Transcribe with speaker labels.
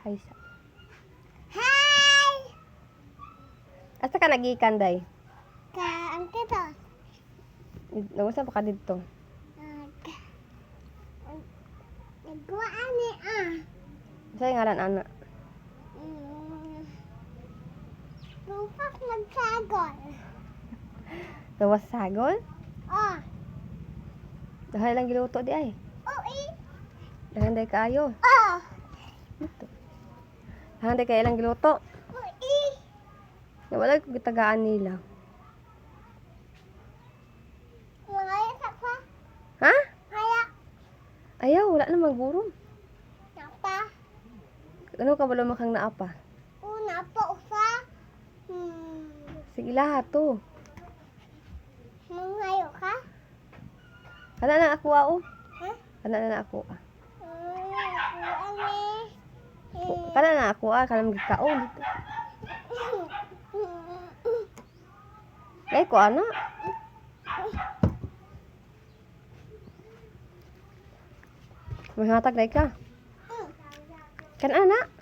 Speaker 1: Hi sa.
Speaker 2: Hi!
Speaker 1: Asa ka nagikan day?
Speaker 2: Ka, ang kito.
Speaker 1: Nagusa pa ka dito.
Speaker 2: Nag... Nagwaan ni ah.
Speaker 1: Sa ngalan ana.
Speaker 2: Mm. Rupak magsagol.
Speaker 1: Gawas sagol.
Speaker 2: Oh.
Speaker 1: Dahay lang giluto di ay.
Speaker 2: Oh, eh.
Speaker 1: Dahan day kaayo.
Speaker 2: Oh.
Speaker 1: Dito. Dahan day kay ilang giluto.
Speaker 2: Oh, eh.
Speaker 1: Na wala ko gitagaan nila. Ha? Ayaw, wala na magburom.
Speaker 2: Napa.
Speaker 1: Ano ka bala makang naapa?
Speaker 2: Una po sa. Hmm.
Speaker 1: Sige lahat to.
Speaker 2: Mangayo ka?
Speaker 1: Kana na ako oh.
Speaker 2: Ha?
Speaker 1: Kana na ako ah.
Speaker 2: Hmm. Ano eh. Eh.
Speaker 1: Kana na ako ah, kanang gikaon dito. Ay ko ana. Mahatag day ka. Kan ana.